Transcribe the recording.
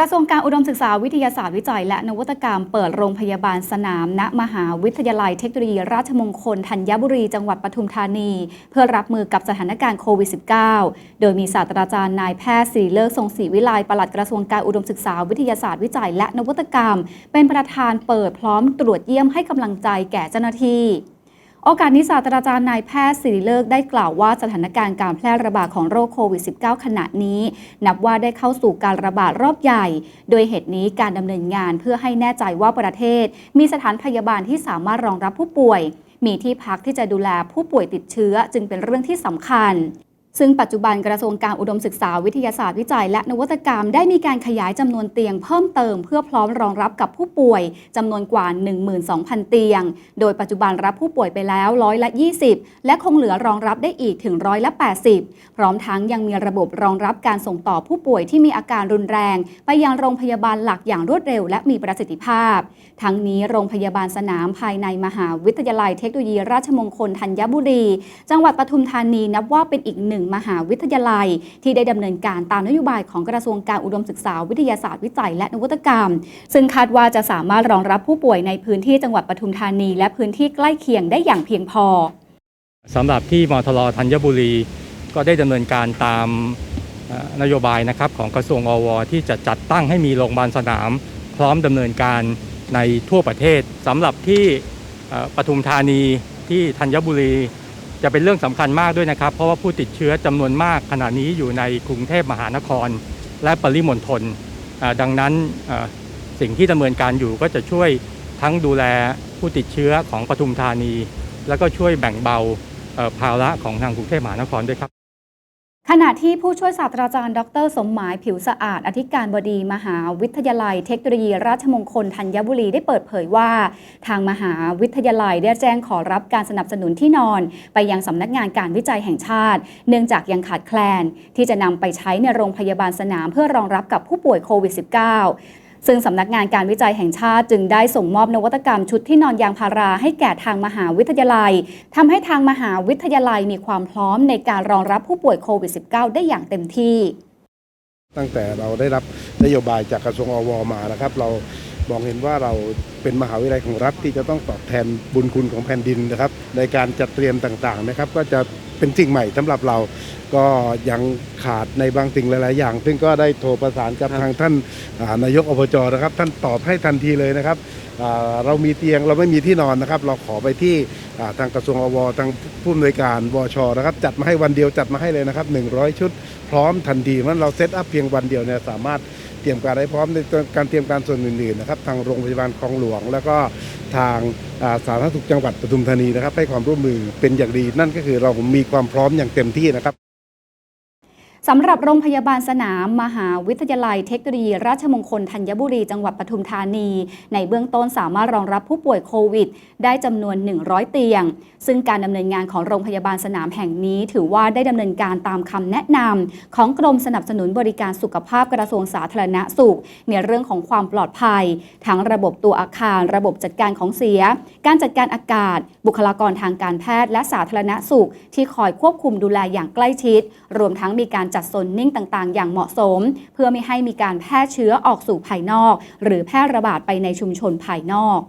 ระทรวงการอุดมศึกษาวิทยาศาสตร์วิจัย และนวัตกรรมเปิดโรงพยาบาลสนาม ณมหาวิทยาลัยเทคโนโลยีราชมงคลธัญบุรีจังหวัดปทุมธานี เพื่อรับมือกับสถานการณ์โควิด -19 โดยมีศาสตราจารย์นายแพทย์ศิริเลิกทรงศรีวิไลปลัดกระทรวงการอุดมศึกษาวิทยาศาสตร์วิจัย และนวัตกรรม เป็นประธานเปิดพร้อมตรวจเยี่ยมให้กำลังใจแก่เจ้าหน้าที่ โอกาสนี้ศาสตราจารย์นายแพทย์สิริเลิกได้กล่าวว่าสถานการณ์การแพร่ระบาดของโรคโควิด -19 ขณะนี้ นับว่าได้เข้าสู่การระบาดรอบใหญ่ โดยเหตุนี้การดำเนินงานเพื่อให้แน่ใจว่าประเทศ มีสถานพยาบาลที่สามารถรองรับผู้ป่วย มีที่พักที่จะดูแลผู้ป่วยติดเชื้อจึงเป็นเรื่องที่สำคัญ ซึ่งปัจจุบันกระทรวงการอุดมศึกษาวิทยาศาสตร์วิจัย และนวัตกรรมได้มีการขยายจำนวนเตียงเพิ่มเติมเพื่อพร้อมรองรับกับผู้ป่วยจำนวนกว่า 12,000 เตียง โดยปัจจุบันรับผู้ป่วยไปแล้วร้อยละ 20 และคงเหลือรองรับได้อีกถึงร้อยละ 80 พร้อมทั้งยังมีระบบรองรับการส่งต่อผู้ป่วยที่มีอาการรุนแรง ไปยังโรงพยาบาลหลักอย่างรวดเร็ว และมีประสิทธิภาพ ทั้งนี้โรงพยาบาลสนามภายในมหาวิทยาลัยเทคโนโลยี ราชมงคลธัญบุรี จังหวัดปทุมธานีนับว่าเป็นอีกหนึ่งมหาวิทยาลัย ที่ได้ดำเนินการตามนโยบายของกระทรวงการอุดมศึกษาวิทยาศาสตร์วิจัยและนวัตกรรม ซึ่งคาดว่าจะสามารถรองรับผู้ป่วยในพื้นที่จังหวัดปทุมธานี และพื้นที่ใกล้เคียงได้อย่างเพียงพอสำหรับที่มทรธัญบุรี ก็ได้ดำเนินการตามนโยบายนะครับของกระทรวงอว ที่จะจัดตั้งให้มีโรงพยาบาลสนาม พร้อมดำเนินการในทั่วประเทศสำหรับที่ปทุมธานีที่ธัญบุรี จะเป็นเรื่องสำคัญมากด้วยนะครับ เพราะว่าผู้ติดเชื้อจำนวนมากขณะนี้อยู่ในกรุงเทพมหานคร และปริมณฑลดังนั้นสิ่งที่ดำเนินการอยู่ก็จะช่วยทั้งดูแลผู้ติดเชื้อของปทุมธานี แล้วก็ช่วยแบ่งเบาภาระของทางกรุงเทพมหานครด้วยครับ ขณะที่ผู้ช่วยศาสตราจารย์ ดร สมหมายผิวสะอาด อธิการบดีมหาวิทยาลัยเทคโนโลยีราชมงคลธัญบุรีได้เปิดเผยว่า ทางมหาวิทยาลัยได้แจ้งขอรับการสนับสนุนที่นอน ไปยังสำนักงานการวิจัยแห่งชาติ เนื่องจากยังขาดแคลน ที่จะนำไปใช้ในโรงพยาบาลสนามเพื่อรองรับกับผู้ป่วยโควิด -19 ซึ่งสำนักงานการวิจัยแห่งชาติจึงได้ส่งมอบนวัตกรรมชุดที่นอนยางพาราให้แก่ทางมหาวิทยาลัยทำให้ทางมหาวิทยาลัยมีความพร้อมในการรองรับผู้ป่วยโควิด -19 ได้อย่างเต็มที่ ตั้งแต่เราได้รับนโยบายจากกระทรวงอวมานะครับ เรามองเห็นว่าเราเป็นมหาวิทยาลัยของรัฐที่จะต้องตอบแทนบุญคุณของแผ่นดินนะครับ ในการจัดเตรียมต่างๆนะครับ ก็จะ เป็นสิ่งใหม่สำหรับเรา ก็ยังขาดในบางสิ่งหลาย ๆ อย่าง ซึ่งก็ได้โทรประสานกับทางท่านอ่านายกอบจนะครับ ท่านตอบให้ทันทีเลยนะครับอ่าเรามีเตียงเราไม่มีที่นอนนะครับ เราขอไปที่อ่าทางกระทรวงอวทางผู้อำนวยการวชนะครับ จัดมาให้วันเดียวจัดมาให้เลยนะครับ 100 ชุดพร้อมทันทีเพราะฉะนั้นเราเซตอัพเพียงวันเดียวเนี่ยสามารถ เตรียมการได้พร้อมในการเตรียมการส่วนอื่นๆนะครับทางโรงพยาบาลคลองหลวง แล้วก็ทางาสาธารณสุขจังหวัดปทุมธานีนะครับให้ความร่วมมือเป็นอย่างดีนั่นก็คือเรามีความพร้อมอย่างเต็มที่นะครับ สำหรับโรงพยาบาลสนาม มหาวิทยาลัยเทคโนโลยี ราชมงคลธัญบุรีจังหวัดปทุมธานี ในเบื้องต้นสามารถรองรับผู้ป่วยโควิด ได้จำนวน 100 เตียง ซึ่งการดำเนินงานของโรงพยาบาลสนามแห่งนี้ ถือว่าได้ดำเนินการตามคำแนะนำของกรมสนับสนุนบริการสุขภาพกระทรวงสาธารณสุข ในเรื่องของความปลอดภัย ทั้งระบบตัวอาคาร ระบบจัดการของเสีย การจัดการอากาศ บุคลากรทางการแพทย์และสาธารณสุข ที่คอยควบคุมดูแลอย่างใกล้ชิด รวมทั้งมีการจัดโซนนิ่งต่างๆ อย่างเหมาะสม เพื่อไม่ให้มีการแพร่เชื้อออกสู่ภายนอก หรือแพร่ระบาดไปในชุมชนภายนอก